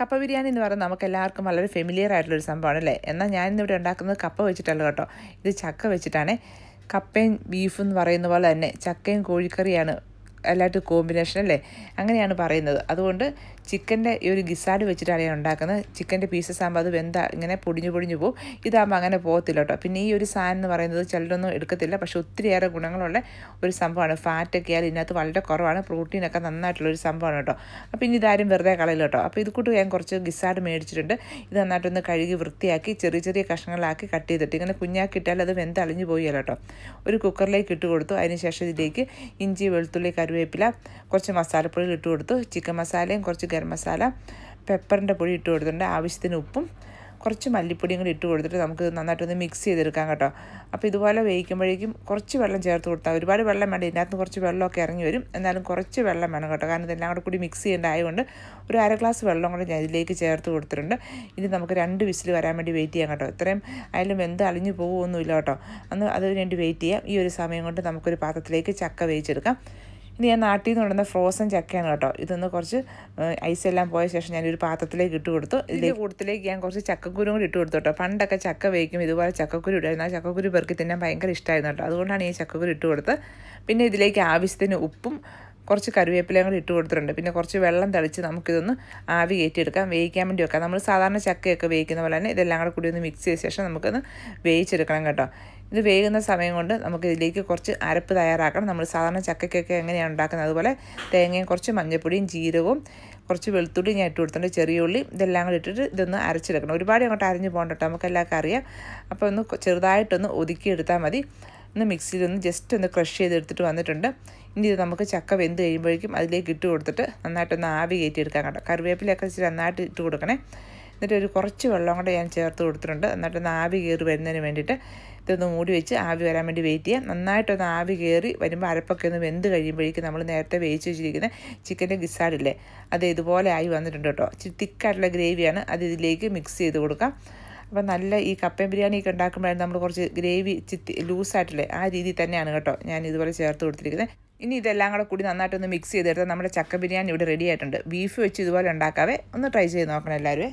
കപ്പ ബിരിയാണി എന്ന് പറയുന്നത് നമുക്ക് എല്ലാവർക്കും വളരെ ഫെമിലിയർ ആയിട്ടുള്ളൊരു സംഭവമാണ് അല്ലേ എന്നാൽ ഞാൻ ഇന്നിവിടെ ഉണ്ടാക്കുന്നത് കപ്പ വെച്ചിട്ടല്ല കേട്ടോ. ഇത് ചക്ക വെച്ചിട്ടാണ്. കപ്പയും ബീഫും എന്ന് പറയുന്ന പോലെ തന്നെ ചക്കയും കോഴിക്കറിയാണ് എല്ലായിട്ടും കോമ്പിനേഷൻ അല്ലേ? അങ്ങനെയാണ് പറയുന്നത്. അതുകൊണ്ട് ചിക്കന്റെ ഈ ഒരു ഗിസാഡ് വെച്ചിട്ടാണ് ഞാൻ ഉണ്ടാക്കുന്നത്. ചിക്കന്റെ പീസസ് ആകുമ്പോൾ അത് വെന്ത ഇങ്ങനെ പൊടിഞ്ഞു പൊടിഞ്ഞു പോകും ഇതാകുമ്പോൾ അങ്ങനെ പോകത്തില്ല കേട്ടോ. പിന്നെ ഈ ഒരു സാധനം എന്ന് പറയുന്നത് ചിലരൊന്നും എടുക്കത്തില്ല. പക്ഷെ ഒത്തിരിയേറെ ഗുണങ്ങളുള്ള ഒരു സംഭവമാണ്. ഫാറ്റൊക്കെ ആയാലും ഇതിനകത്ത് വളരെ കുറവാണ്. പ്രോട്ടീനൊക്കെ നന്നായിട്ടുള്ളൊരു സംഭവമാണ് കേട്ടോ. അപ്പോൾ ഇനി ഇതാരും വെറുതെ കളയില്ല കേട്ടോ. അപ്പോൾ ഇത് കൂട്ട് ഞാൻ കുറച്ച് ഗിസാഡ് മേടിച്ചിട്ടുണ്ട്. ഇത് നന്നായിട്ടൊന്ന് കഴുകി വൃത്തിയാക്കി ചെറിയ ചെറിയ കഷ്ണങ്ങളാക്കി കട്ട് ചെയ്തിട്ട് ഇങ്ങനെ കുഞ്ഞാക്കി കുഞ്ഞാക്കിയിട്ടാൽ അത് വെന്തളിഞ്ഞു പോയല്ലോ കേട്ടോ. ഒരു കുക്കറിലേക്ക് ഇട്ട് കൊടുത്തു. അതിനുശേഷം ഇതിലേക്ക് ഇഞ്ചി വെളുത്തുള്ളി കറിവേപ്പില കുറച്ച് മസാലപ്പൊടി ഇട്ട് കൊടുത്തു. ചിക്കൻ മസാലയും കുറച്ച് ഗരം മസാല പെപ്പറിന്റെ പൊടി ഇട്ട് കൊടുത്തിട്ടുണ്ട്. ആവശ്യത്തിന് ഉപ്പും കുറച്ച് മല്ലിപ്പൊടിയും കൂടി ഇട്ട് കൊടുത്തിട്ട് നമുക്ക് നന്നായിട്ടൊന്ന് മിക്സ് ചെയ്തെടുക്കാം കേട്ടോ. അപ്പോൾ ഇതുപോലെ വേവിക്കുമ്പോഴേക്കും കുറച്ച് വെള്ളം ചേർത്ത് കൊടുത്താൽ ഒരുപാട് വെള്ളം വേണ്ട ഇതിനകത്ത് കുറച്ച് വെള്ളമൊക്കെ ഇറങ്ങി വരും. എന്നാലും കുറച്ച് വെള്ളം വേണം കേട്ടോ. കാരണം ഇതെല്ലാം കൂടെ കൂടി മിക്സ് ചെയ്യേണ്ടതായതുകൊണ്ട് ഒരു അര ഗ്ലാസ് വെള്ളം കൂടെ ഞാൻ ഇതിലേക്ക് ചേർത്ത് കൊടുത്തിട്ടുണ്ട്. ഇനി നമുക്ക് രണ്ട് വിസിൽ വരാൻ വേണ്ടി വെയിറ്റ് ചെയ്യാം കേട്ടോ. ഇത്രയും അതിലും എന്ത് അളിഞ്ഞു പോകുമൊന്നുമില്ല കേട്ടോ. അന്ന് അതിന് വേണ്ടി വെയിറ്റ് ചെയ്യാം. ഈ ഒരു സമയം കൊണ്ട് നമുക്കൊരു പാത്രത്തിലേക്ക് ചക്ക വേവിച്ചെടുക്കാം. ഇത് ഞാൻ നാട്ടിൽ നിന്ന് കൊണ്ടുവന്ന ഫ്രോസൺ ചക്കയാണ് കേട്ടോ. ഇതൊന്ന് കുറച്ച് ഐസ് എല്ലാം പോയ ശേഷം ഞാനൊരു പാത്രത്തിലേക്ക് ഇട്ട് കൊടുത്തു. ഇതിന്റെ കൂട്ടത്തിലേക്ക് ഞാൻ കുറച്ച് ചക്കക്കുരും കൂടി ഇട്ട് കൊടുത്തു കേട്ടോ. പണ്ടൊക്കെ ചക്ക വേവിക്കും ഇതുപോലെ ചക്കക്കുരു ഇടായിരുന്നു ആ ചക്കക്കുരു പെറുക്കി തിന്നാൻ ഭയങ്കര ഇഷ്ടമായിരുന്നു കേട്ടോ. അതുകൊണ്ടാണ് ഈ ചക്കക്കുരു ഇട്ട് കൊടുത്തത്. പിന്നെ ഇതിലേക്ക് ആവശ്യത്തിന് ഉപ്പും കുറച്ച് കറിവേപ്പിലയും കൂടി ഇട്ട് കൊടുത്തിട്ടുണ്ട്. പിന്നെ കുറച്ച് വെള്ളം തളിച്ച് നമുക്കിതൊന്ന് ആവി കയറ്റിയെടുക്കാം. വേവിക്കാൻ വേണ്ടി വെക്കാം. നമ്മൾ സാധാരണ ചക്കയൊക്കെ വേവിക്കുന്ന പോലെ തന്നെ ഇതെല്ലാം കൂടെ കൂടി ഒന്ന് മിക്സ് ചെയ്ത ശേഷം നമുക്കൊന്ന് വേവിച്ചെടുക്കണം കേട്ടോ. ഇത് വേകുന്ന സമയം കൊണ്ട് നമുക്ക് ഇതിലേക്ക് കുറച്ച് അരപ്പ് തയ്യാറാക്കണം. നമ്മൾ സാധാരണ ചക്കയ്ക്കൊക്കെ എങ്ങനെയാണ് ഉണ്ടാക്കുന്നത്? അതുപോലെ തേങ്ങയും കുറച്ച് മഞ്ഞൾപ്പൊടിയും ജീരകവും കുറച്ച് വെളുത്തുള്ളി ഞാൻ ഇട്ട് കൊടുത്തിട്ടുണ്ട്. ചെറിയ ഉള്ളി ഇതെല്ലാം കൂടി ഇട്ടിട്ട് ഇതൊന്ന് അരച്ചെടുക്കണം. ഒരുപാട് അങ്ങോട്ട് അരിഞ്ഞ് പോകണ്ട നമുക്ക് എല്ലാവർക്കും അറിയാം. അപ്പോൾ ഒന്ന് ചെറുതായിട്ടൊന്ന് ഒതുക്കിയെടുത്താൽ മതി. ഒന്ന് മിക്സിയിലൊന്ന് ജസ്റ്റ് ഒന്ന് ക്രഷ് ചെയ്തെടുത്തിട്ട് വന്നിട്ടുണ്ട്. ഇനി ഇത് നമുക്ക് ചക്ക വെന്ത് കഴിയുമ്പോഴേക്കും അതിലേക്ക് ഇട്ട് കൊടുത്തിട്ട് നന്നായിട്ടൊന്ന് ആവി കയറ്റിയെടുക്കാൻ കേട്ടോ. കറിവേപ്പിലൊക്കെ വെച്ച് നന്നായിട്ട് ഇട്ട് കൊടുക്കണേ. എന്നിട്ട് ഒരു കുറച്ച് വെള്ളം കൂടെ ഞാൻ ചേർത്ത് കൊടുത്തിട്ടുണ്ട്. എന്നിട്ടൊന്ന് ആവി കയറി വരുന്നതിന് വേണ്ടിയിട്ട് ഇതൊന്ന് മൂടി വെച്ച് ആവി വരാൻ വേണ്ടി വെയിറ്റ് ചെയ്യാം. നന്നായിട്ടൊന്ന് ആവി കയറി വരുമ്പോൾ അരപ്പൊക്കെ ഒന്ന് വെന്ത് കഴിയുമ്പോഴേക്കും നമ്മൾ നേരത്തെ വേവിച്ച് വെച്ചിരിക്കുന്ന ചിക്കന്റെ ഗിസാഡില്ലേ അത് ഇതുപോലെ ആയി വന്നിട്ടുണ്ട് കേട്ടോ. ഇച്ചിരി തിക്കായിട്ടുള്ള ഗ്രേവിയാണ് അത് ഇതിലേക്ക് മിക്സ് ചെയ്ത് കൊടുക്കാം. അപ്പം നല്ല ഈ കപ്പയും ബിരിയാണിയൊക്കെ ഉണ്ടാക്കുമ്പോഴാണ് നമ്മൾ കുറച്ച് ഗ്രേവി ചിത്തി ലൂസായിട്ടില്ലേ ആ രീതിയിൽ തന്നെയാണ് കേട്ടോ ഞാൻ ഇതുപോലെ ചേർത്ത് കൊടുത്തിരിക്കുന്നത്. ഇനി ഇതെല്ലാം കൂടെ കൂടി നന്നായിട്ടൊന്ന് മിക്സ് ചെയ്തെടുത്താൽ നമ്മുടെ ചക്ക ബിരിയാണി ഇവിടെ റെഡി ആയിട്ടുണ്ട്. ബീഫ് വെച്ച് ഇതുപോലെ ഉണ്ടാക്കാവേ. ഒന്ന് ട്രൈ ചെയ്ത് നോക്കണം എല്ലാവരും